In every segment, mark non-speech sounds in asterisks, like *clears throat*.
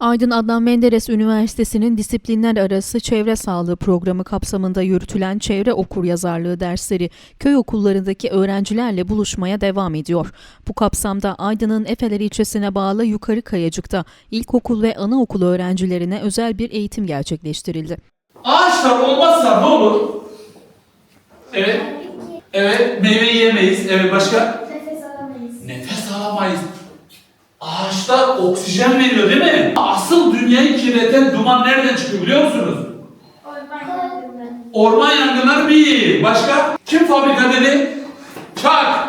Aydın Adnan Menderes Üniversitesi'nin disiplinler arası çevre sağlığı programı kapsamında yürütülen çevre okur yazarlığı dersleri köy okullarındaki öğrencilerle buluşmaya devam ediyor. Bu kapsamda Aydın'ın Efeler ilçesine bağlı Yukarı Kayacık'ta ilkokul ve anaokul öğrencilerine özel bir eğitim gerçekleştirildi. Ağaçlar olmazsa ne olur? Evet. Evet. Meyve yiyemeyiz. Evet başka? Nefes alamayız. Nefes alamayız. Ağaçlar oksijen veriyor değil mi? Asıl dünyayı kirleten duman nereden çıkıyor biliyor musunuz? Orman yangınları bir. Başka? Kim fabrika dedi? Çak.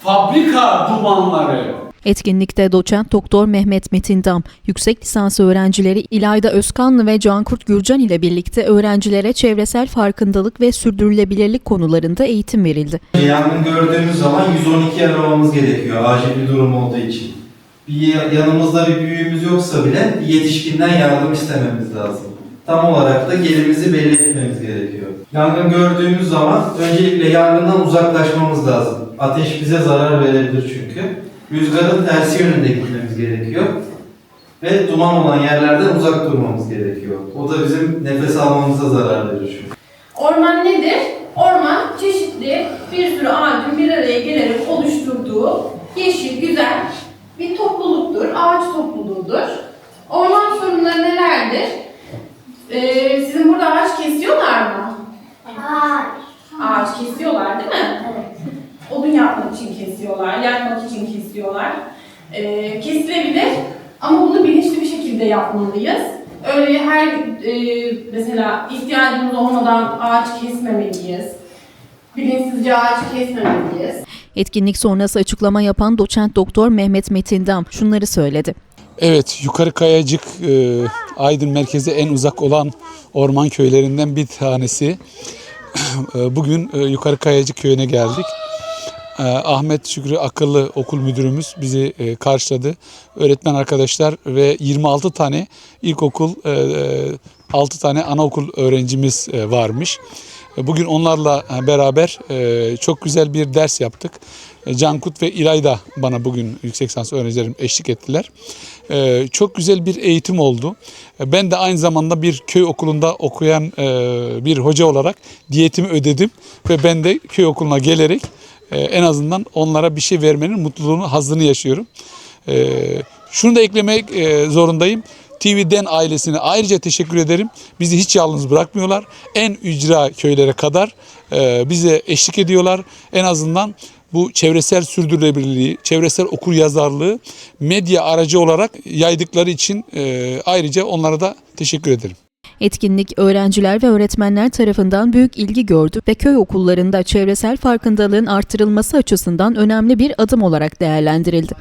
Fabrika dumanları. Etkinlikte doçent doktor Mehmet Metindam, yüksek lisans öğrencileri İlayda Özkanlı ve Cankurt Gürcan ile birlikte öğrencilere çevresel farkındalık ve sürdürülebilirlik konularında eğitim verildi. yangın gördüğümüz zaman 112 aramamız gerekiyor acil bir durum olduğu için. Bir ya- yanımızda bir büyüğümüz yoksa bile bir yetişkinden yardım istememiz lazım. Tam olarak da yerimizi belli etmemiz gerekiyor. Yangın gördüğümüz zaman öncelikle yangından uzaklaşmamız lazım. Ateş bize zarar verebilir çünkü. Rüzgarın tersi yönünde gitmemiz gerekiyor. Ve duman olan yerlerden uzak durmamız gerekiyor. O da bizim nefes almamıza zarar verir çünkü. Orman nedir? Orman çeşitli bir sürü ağacın bir araya gelerek oluşturduğu yeşil, güzel bir topluluktur, ağaç topluluğudur. Orman sorunları nelerdir? Ee, sizin burada ağaç kesiyorlar mı? Hayır. Ağaç kesiyorlar değil mi? Evet. Odun yapmak için kesiyorlar, yakmak için kesiyorlar. Ee, kesilebilir ama bunu bilinçli bir şekilde yapmalıyız. Öyle her e, mesela ihtiyacımız olmadan ağaç kesmemeliyiz. Bilinçsizce ağaç kesmemeliyiz. Etkinlik sonrası açıklama yapan doçent doktor Mehmet Metindam şunları söyledi. Evet, Yukarı Kayacık e, Aydın merkeze en uzak olan orman köylerinden bir tanesi. *clears throat* E, Bugün e, Yukarı Kayacık köyüne geldik. E, Ahmet Şükrü Akıllı okul müdürümüz bizi e, karşıladı. Öğretmen arkadaşlar ve 26 tane ilkokul, e, e, 6 tane anaokul öğrencimiz e, varmış. Bugün onlarla e, beraber e, çok güzel bir ders yaptık. E, Cankut ve İlayda bana bugün yüksek lisans öğrencilerim eşlik ettiler. Çok güzel bir eğitim oldu. Ben de aynı zamanda bir köy okulunda okuyan bir hoca olarak diyetimi ödedim. Ve ben de köy okuluna gelerek en azından onlara bir şey vermenin mutluluğunu, hazzını yaşıyorum. Şunu da eklemek zorundayım. TV'den ailesine ayrıca teşekkür ederim. Bizi hiç yalnız bırakmıyorlar. En ücra köylere kadar e, bize eşlik ediyorlar. En azından bu çevresel sürdürülebilirliği, çevresel okur yazarlığı medya aracı olarak yaydıkları için e, ayrıca onlara da teşekkür ederim. Etkinlik öğrenciler ve öğretmenler tarafından büyük ilgi gördü ve köy okullarında çevresel farkındalığın artırılması açısından önemli bir adım olarak değerlendirildi.